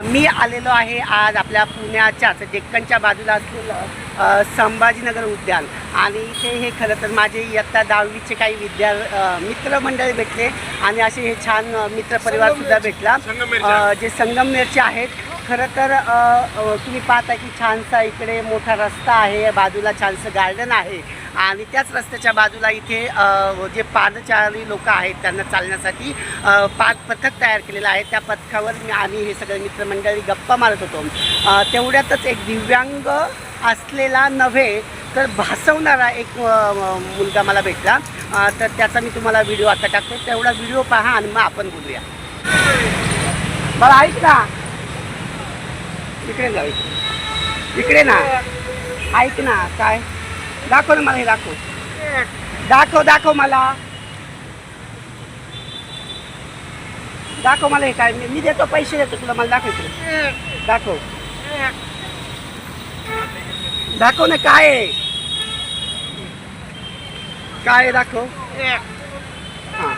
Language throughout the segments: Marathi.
मी आलेलो आहे आज आपल्या पुण्याच्याच डेक्कनच्या बाजूला असलेलं संभाजीनगर उद्यान. आणि इथे हे खरं तर माझे इयत्ता दहावीचे काही विद्या मित्रमंडळी भेटले आणि असे हे छान मित्रपरिवारसुद्धा भेटला. जे संगमनेरचे आहेत खरं तर तुम्ही पाहता की छानसा इकडे मोठा रस्ता आहे बाजूला छानसं गार्डन आहे. आणि त्याच रस्त्याच्या बाजूला इथे जे पादचारी लोक आहेत त्यांना चालण्यासाठी पाच पथक तयार केलेलं आहे. त्या पथकावर मी आम्ही हे सगळे मित्रमंडळी गप्पा मारत होतो. तेवढ्यातच एक दिव्यांग असलेला नव्हे तर भासवणारा एक मुलगा मला भेटला. तर त्याचा मी तुम्हाला व्हिडिओ आता टाकतो. तेवढा व्हिडिओ पहा आणि मग आपण बोलूया. बरं ऐक ना. इकडे जाऊ इकडे ना. ऐक ना काय? दाखव ना मला हे दाखव. दाखव दाखव मला. दाखव मला हे काय मी देतो पैसे देतो तुला मला दाखव इकडे. दाखव. दाखव ना काय काय दाखव. हां.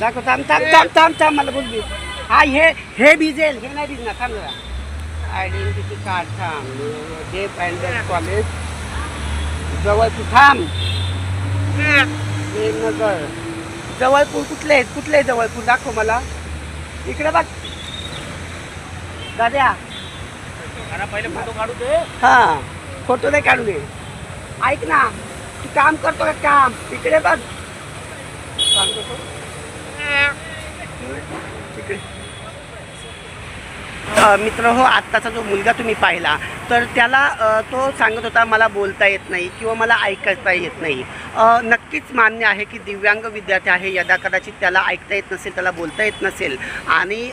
दाखव थांब थांब थांब थांब थांब मला बोल हा हे हे भिजेल हे नाही भिजणार थांब जरा. आयडेंटिटी कार्ड थांब. डे कॉलेज जवळपूर थांब नगर जवळपूर कुठले आहेत? कुठले आहे जवळपूर? दाखव मला. इकडे बघ. दाद्या. पहिले फोटो काढू दे. हां. फोटो नाही काढू दे. ऐक ना. तू काम करतो का काम? इकडे बघ. मित्र हो आत्ताचा जो मुलगा तुम्ही पाहिला तर त्याला तो सांगत होता मला बोलता येत नाही किंवा मला ऐकता येत नाही. नक्कीच मान्य आहे की दिव्यांग विद्यार्थी आहे यदा कदाचित त्याला ऐकता येत नसेल त्याला बोलता येत नसेल. आणि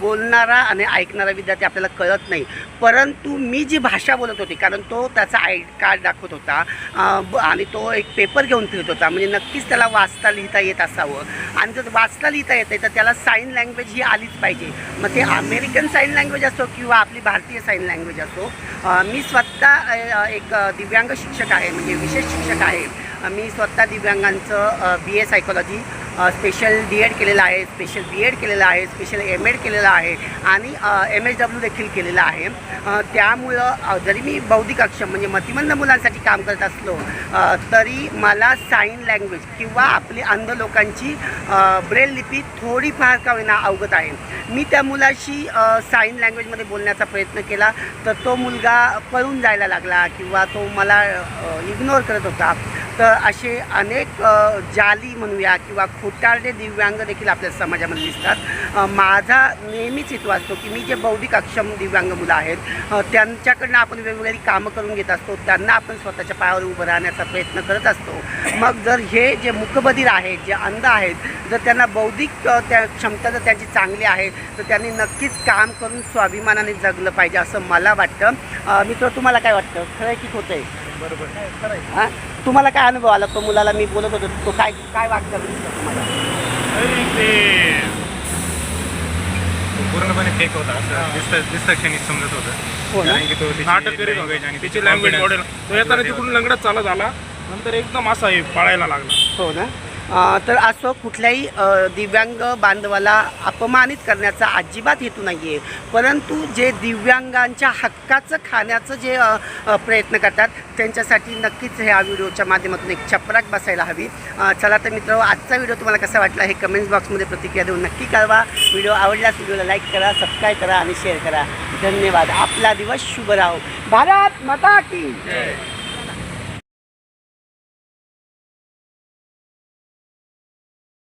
बोलणारा आणि ऐकणारा विद्यार्थी आपल्याला कळत नाही. परंतु मी जी भाषा बोलत होती कारण तो त्याचा आय कार्ड दाखवत होता ब- आणि तो एक पेपर घेऊन फिरत होता म्हणजे नक्कीच त्याला वाचता लिहिता येत असावं. आणि जर वाचता लिहिता येत आहे तर त्याला साईन लँग्वेज ही आलीच पाहिजे. मग ते अमेरिकन साईन लँग्वेज असो किंवा आपली भारतीय साईन लँग्वेज असो मी स्वतः एक दिव्यांग शिक्षक आहे म्हणजे विशेष शिक्षक आहे. मी स्वतः दिव्यांगांचं B A psychology special D Ed केलेलं आहे स्पेशल बी एड केलेलं आहे स्पेशल एम एड केलेलं आहे आणि एम एच डब्ल्यू देखील केलेलं आहे. त्यामुळं जरी मी बौद्धिक अक्षम म्हणजे मतिमंद मुलांसाठी काम करत असलो तरी मला साईन लँग्वेज किंवा आपली अंध लोकांची ब्रेल लिपी थोडीफार का होईना अवगत आहे. मी त्या मुलाशी साईन लँग्वेजमध्ये बोलण्याचा प्रयत्न केला तर तो मुलगा पळून जायला लागला किंवा तो मला इग्नोर करत होता. तर असे अनेक जाली म्हणूया किंवा खोटारडे दिव्यांग देखील आपल्या समाजामध्ये दिसतात. माझा नेहमीच हेतू असतो की मी जे बौद्धिक अक्षम दिव्यांग मुलं आहेत त्यांच्याकडनं आपण वेगवेगळी कामं करून घेत असतो. त्यांना आपण स्वतःच्या पायावर उभं राहण्याचा प्रयत्न करत असतो. मग जर हे जे मुकबधीर आहेत जे अंध आहेत जर त्यांना बौद्धिक त्या क्षमता जर त्यांची चांगली आहे तर त्यांनी नक्कीच काम करून स्वाभिमानाने जगलं पाहिजे असं मला वाटतं. मित्र तुम्हाला काय वाटतं? खरं की खोटं आहे? बरोबर. हां? तुम्हाला काय अनुभव आला? तो मुलाला मी बोलत होतो. तो काय काय वागतं तुम्हाला? पूर्णपणे फेक होता. असं दिसतं दिसतं क्षणी समजत होतं. हो कारण की तो त्याची नाटक करीत आणि तिची लँग्वेज मॉडेल तो येताना तिकडून लंगडत चालत झाला नंतर एकदम असा हे पळायला लागला. हो ना. तर असं कुठल्याही दिव्यांग बांधवाला अपमानित करण्याचा अजिबात हेतू नाही आहे परंतु जे दिव्यांगांच्या हक्काचं खाण्याचं जे प्रयत्न करतात त्यांच्यासाठी नक्कीच ह्या व्हिडिओच्या माध्यमातून एक चपराक बसायला हवी. चला तर मित्र आजचा व्हिडिओ तुम्हाला कसा वाटला हे कमेंट्स बॉक्समध्ये प्रतिक्रिया देऊन नक्की कळवा. व्हिडिओ आवडल्यास व्हिडिओला लाईक करा सबस्क्राईब करा आणि शेअर करा. धन्यवाद. आपला दिवस शुभ राहो. भारत माता की